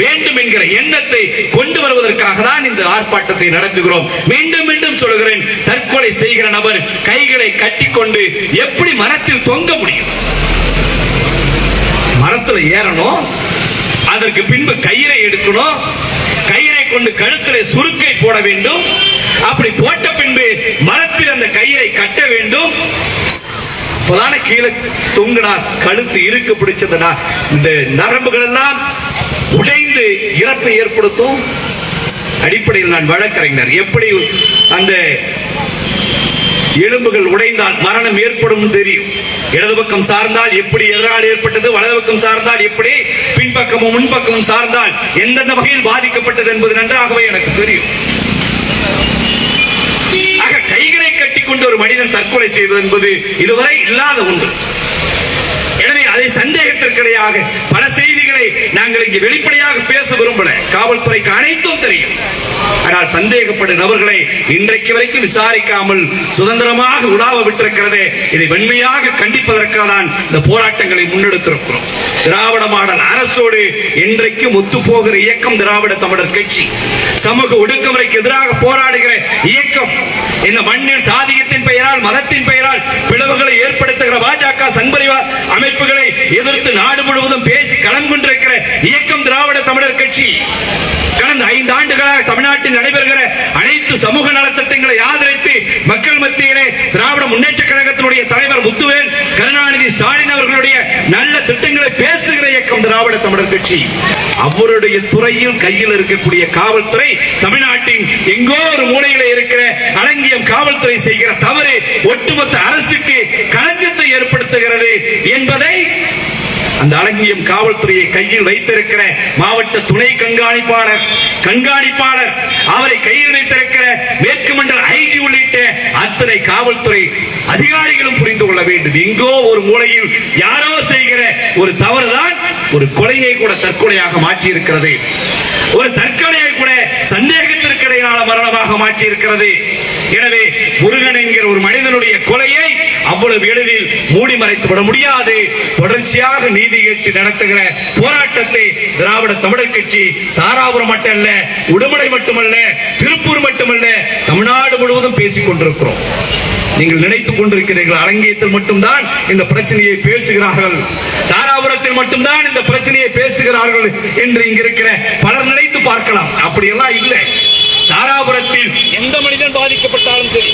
வேண்டும் என்கிற எண்ணத்தை கொண்டு வருவதற்காக தான் இந்த ஆர்ப்பாட்டத்தை நடத்துகிறோம். மீண்டும் மீண்டும் சொல்கிறேன் தற்கொலை செய்கிற நபர் கைகளை கட்டிக்கொண்டு எப்படி மரத்தில் தொங்க முடியும்? மரத்தில் ஏறணும் அதற்கு பின்பு கயிறை எடுக்கணும் கயிறை கொண்டு கழுத்திலே சுருக்கை போட வேண்டும் அப்படி போட்ட பின்பு மரத்தில் அந்த கயிறை கட்ட வேண்டும் அப்பதான கீழே தொங்குனா கழுத்து இருக்கு பிடிச்சதுனா இந்த நரம்புகள் எல்லாம் உடைந்து இறப்பை ஏற்படுத்தும். அடிப்படையில் நான் வழக்கறிஞர். எப்படி அந்த எலும்புகள் உடைந்தால் மரணம் ஏற்படும் தெரியும். இடது பக்கம் சார்ந்தால் எப்படி எதிரால் ஏற்பட்டது வலது பக்கம் சார்ந்தால் எப்படி பின்பக்கமும் முன்பக்கமும் சார்ந்தால் எந்தெந்த வகையில் பாதிக்கப்பட்டது என்பது நன்றாகவே எனக்கு தெரியும். கொண்டு ஒரு மனிதன் தற்கொலை செய்வது என்பது இதுவரை இல்லாத ஒன்று. எனவே அதை சந்தேகத்திற்கிடையாக பல செய்திகள் நாங்கள் இங்கு வெளிப்படையாக பேச விரும்பல. காவல்துறைக்கு அனைத்தும் தெரியும். ஆனால் சந்தேகப்படும் நபர்களை இன்றைக்கு வரைக்கும் விசாரிக்காமல் சுதந்திரமாக உலாவ விட்டிருக்கிறதே இதை வெண்மையாக கண்டிப்பதற்காக தான் இந்த போராட்டங்களை முன்னெடுத்திருக்கிறோம். திராவிட மாடல் அரசோடு இன்றைக்கும் ஒத்து போகிற இயக்கம் திராவிட தமிழர் கட்சி. சமூக ஒடுக்குமுறைக்கு எதிராக போராடுகிற இயக்கம். இந்த மண்ணில் சாதியத்தின் பெயரால் மதத்தின் பெயரால் பிளவுகளை ஏற்படுத்த எதிர்த்து நாடு முழுவதும் பேசி களம் கொண்டிருக்கிற இயக்கம் திராவிட தமிழர் கட்சி கடந்த ஐந்து ஆண்டுகளாக தமிழ்நாட்டில் நடைபெறுகிற அனைத்து சமூக நலத்திட்டங்களை ஆதரித்து மக்கள் மத்தியிலே திராவிட முன்னேற்ற கழகத்தினுடைய தலைவர் முத்துவேல் கருணாநிதி ஸ்டாலின் அவர்களுடைய நல்ல திட்டங்களை பேசுகிற இயக்கம் திராவிட தமிழர் கட்சி. அவருடைய துறையில் கையில் இருக்கக்கூடிய காவல்துறை தமிழ்நாட்டின் எங்கோ ஒரு மூலையில இருக்கிற அலங்கியம் காவல்துறை செய்கிற தவறு ஒட்டுமொத்த அரசுக்கு களங்கத்தை ஏற்படுத்துகிறது என்பதை அந்த அலங்கியம் காவல்துறையை கையில் வைத்திருக்கிற மாவட்ட துணை கண்காணிப்பாளர் கண்காணிப்பாளர் அவரை கையில் வைத்திருக்கிற மேற்கு மண்டல ஐஜி உள்ளிட்ட அத்தனை காவல்துறை அதிகாரிகளும் புரிந்து கொள்ள வேண்டும். எங்கோ ஒரு மூலையில் யாரோ செய்கிற ஒரு தவறுதான் ஒரு கொலையை கூட தற்கொலையாக மாற்றி இருக்கிறது ஒரு தற்கொலையை கூட சந்தேகத்திற்கிடையான மரணமாக மாற்றி இருக்கிறது எனவே முருகன் என்கிற ஒரு மனிதனுடைய கொலையை அவ்வளவு எளிதில் மூடி மறைத்து விட முடியாது. தொடர்ச்சியாக நீதி கேட்டு நடத்துகிற போராட்டத்தை திராவிட தமிழர் கட்சி தாராபுரம் மட்டுமல்ல உடுமலை மட்டுமல்ல திருப்பூர் மட்டுமல்ல தமிழ்நாடு முழுவதும் பேசிக் கொண்டிருக்கிறோம். நீங்கள் நினைத்துக் கொண்டிருக்கிறீர்கள் அலங்கியத்தில் மட்டும்தான் இந்த பிரச்சனையை பேசுகிறார்கள். தாராபுரத்தில் மட்டும்தான் இந்த பிரச்சனையை பேசுகிறார்கள் என்று இங்க இருக்கிற பலர் நினைத்து பார்க்கலாம். அப்படியெல்லாம் இல்லை. தாராபுரத்தில் எந்த மனிதன் பாதிக்கப்பட்டாலும் சரி